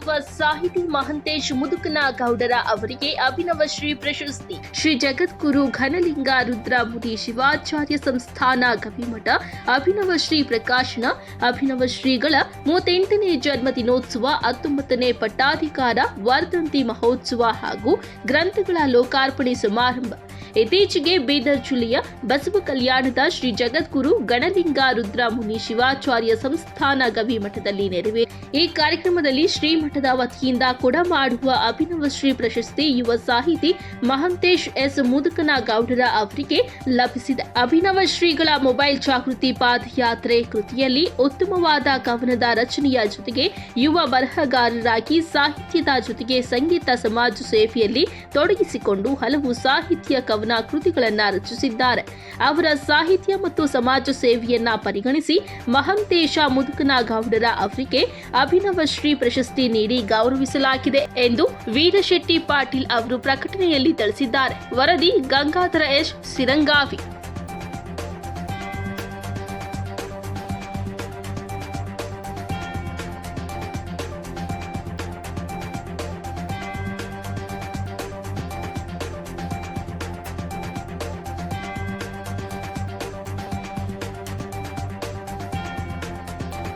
ಯುವ ಸಾಹಿತಿ ಮಹಂತೇಶ್ ಮುದುಕನ ಗೌಡರ ಅವರಿಗೆ ಅಭಿನವ ಶ್ರೀ ಪ್ರಶಸ್ತಿ. ಶ್ರೀ ಜಗದ್ಗುರು ಘನಲಿಂಗ ರುದ್ರಮುದಿ ಶಿವಾಚಾರ್ಯ ಸಂಸ್ಥಾನ ಗವಿಮಠ ಅಭಿನವ ಶ್ರೀ ಪ್ರಕಾಶನ ಅಭಿನವ ಶ್ರೀಗಳ ಮೂವತ್ತೆಂಟನೇ ಜನ್ಮ ದಿನೋತ್ಸವ ಹತ್ತೊಂಬತ್ತನೇ ಪಟ್ಟಾಧಿಕಾರ ವರ್ಧಂತಿ ಮಹೋತ್ಸವ ಹಾಗೂ ಗ್ರಂಥಗಳ ಲೋಕಾರ್ಪಣೆ ಸಮಾರಂಭ ಇತ್ತೀಚೆಗೆ ಬೀದರ್ ಜಿಲ್ಲೆಯ ಬಸವ ಕಲ್ಯಾಣದ ಶ್ರೀ ಜಗದ್ಗುರು ಗಣಲಿಂಗ ರುದ್ರಮುನಿ ಶಿವಾಚಾರ್ಯ ಸಂಸ್ಥಾನ ಗವಿಮಠದಲ್ಲಿ ನೆರವೇ ಈ ಕಾರ್ಯಕ್ರಮದಲ್ಲಿ ಶ್ರೀಮಠದ ವತಿಯಿಂದ ಕೊಡಮಾಡುವ ಅಭಿನವ ಶ್ರೀ ಪ್ರಶಸ್ತಿ ಯುವ ಸಾಹಿತಿ ಮಹಂತೇಶ್ ಎಸ್ ಮುದುಕನಗೌಡರ ಅವರಿಗೆ ಲಭಿಸಿದೆ. ಅಭಿನವ ಶ್ರೀಗಳ ಮೊಬೈಲ್ ಜಾಗೃತಿ ಪಾದಯಾತ್ರೆ ಕೃತಿಯಲ್ಲಿ ಉತ್ತಮವಾದ ಕವನದ ರಚನೆಯ ಜೊತೆಗೆ ಯುವ ಬರಹಗಾರರಾಗಿ ಸಾಹಿತ್ಯದ ಜೊತೆಗೆ ಸಂಗೀತ ಸಮಾಜ ಸೇವೆಯಲ್ಲಿ ತೊಡಗಿಸಿಕೊಂಡು ಹಲವು ಸಾಹಿತ್ಯ ಕವನ ಕೃತಿಗಳನ್ನ ರಚಿಸಿದ್ದಾರೆ. ಅವರ ಸಾಹಿತ್ಯ ಮತ್ತು ಸಮಾಜ ಸೇವೆಯನ್ನ ಪರಿಗಣಿಸಿ ಮಹಂತೇಶ ಮುದುಕನಗೌಡರ ಅವರಿಗೆ ಅಭಿನವ ಶ್ರೀ ಪ್ರಶಸ್ತಿ ನೀಡಿ ಗೌರವಿಸಲಾಗಿದೆ ಎಂದು ವೀರಶೆಟ್ಟಿ ಪಾಟೀಲ್ ಅವರು ಪ್ರಕಟಣೆಯಲ್ಲಿ ತಿಳಿಸಿದ್ದಾರೆ. ವರದಿ ಗಂಗಾಧರ ಎಸ್. ಸಿರಂಗಾವಿ.